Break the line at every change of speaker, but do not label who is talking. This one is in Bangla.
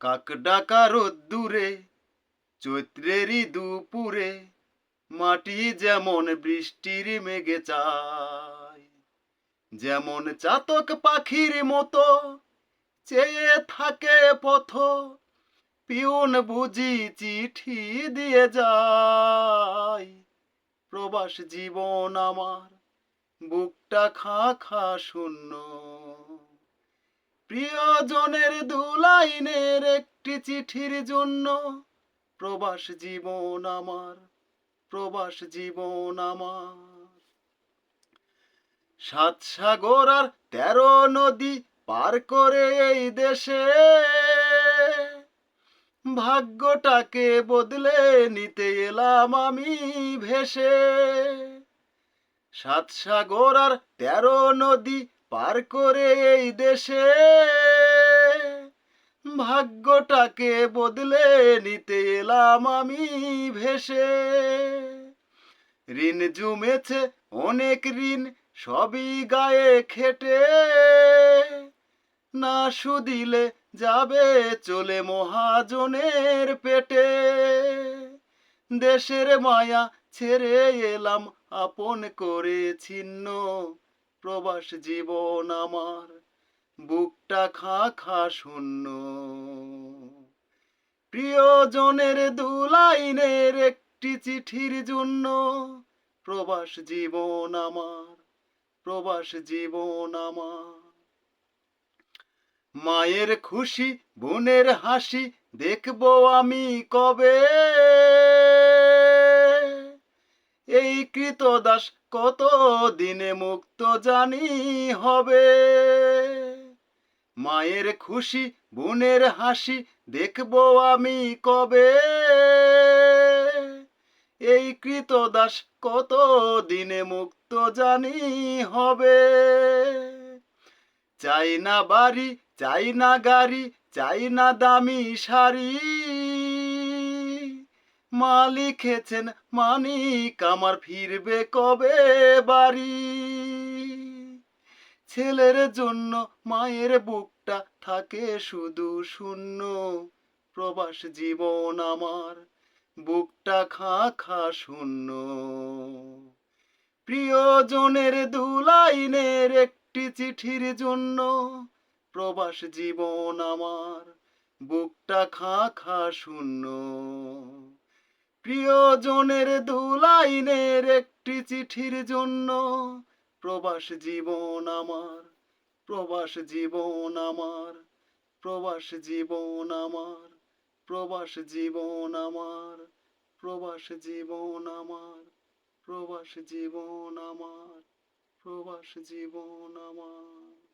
কাক ডাকা রোদ্দুরে, চৈত্রেরই দুপুরে, মাটি যেমন বৃষ্টির মেঘে চায়, যেমন চাতক পাখির মতো চেয়ে থাকে পথ, পিউন বুঝি চিঠি দিয়ে যায়, প্রবাস জীবন আমার বুকটা খা খা শূন্য। প্রিয়জনের দু লাইনের একটি চিঠির জন্য, প্রবাস জীবন আমার, প্রবাস জীবন আমার। সাত সাগর আর তেরো নদী পার করে এই দেশে, ভাগ্যটাকে বদলে নিতে এলাম আমি ভেসে। সাত সাগর আর তেরো নদী পার করে এই দেশে ভাগ্যটাকে বদলে নিতে এলাম আমি ভেসে। ঋণ জমেছে, অনেক ঋণ সবই গায়ে খেটে। না সুদিলে যাবে চলে মহাজনের পেটে। দেশের মায়া ছেড়ে এলাম, আপন করে ছিন্ন। প্রবাস জীবন আমার। বুকটা খা খা শূন্য। প্রিয়জনের দু লাইনের একটি চিঠির জন্য প্রবাস জীবন আমার, প্রবাস জীবন আমার। মায়ের খুশি, বোনের হাসি দেখব আমি কবে? এই কৃতদাস কত দিনে মুক্ত জানি হবে? মায়ের খুশি, বোনের হাসি দেখব আমি কবে? এই কৃতদাস কত দিনে মুক্ত জানি হবে? চাই না বাড়ি, চাই না গাড়ি, চাই না দামি শাড়ি। মা লিখেছেন মানিক, আমার ফিরবে কবে বাড়ি? ছেলের জন্য মায়ের বুকটা থাকে শুধু শূন্য। প্রবাস জীবন আমার বুকটা খা খা শূন্য। প্রিয়জনের দু লাইনের একটি চিঠির জন্য প্রবাস জীবন আমার বুকটা খা খা শূন্য। প্রিয়জনের দু লাইনের একটি চিঠির জন্য, প্রবাস জীবন আমার, প্রবাস জীবন আমার, প্রবাস জীবন আমার, প্রবাস জীবন আমার, প্রবাস জীবন আমার, প্রবাস জীবন আমার, প্রবাস জীবন আমার।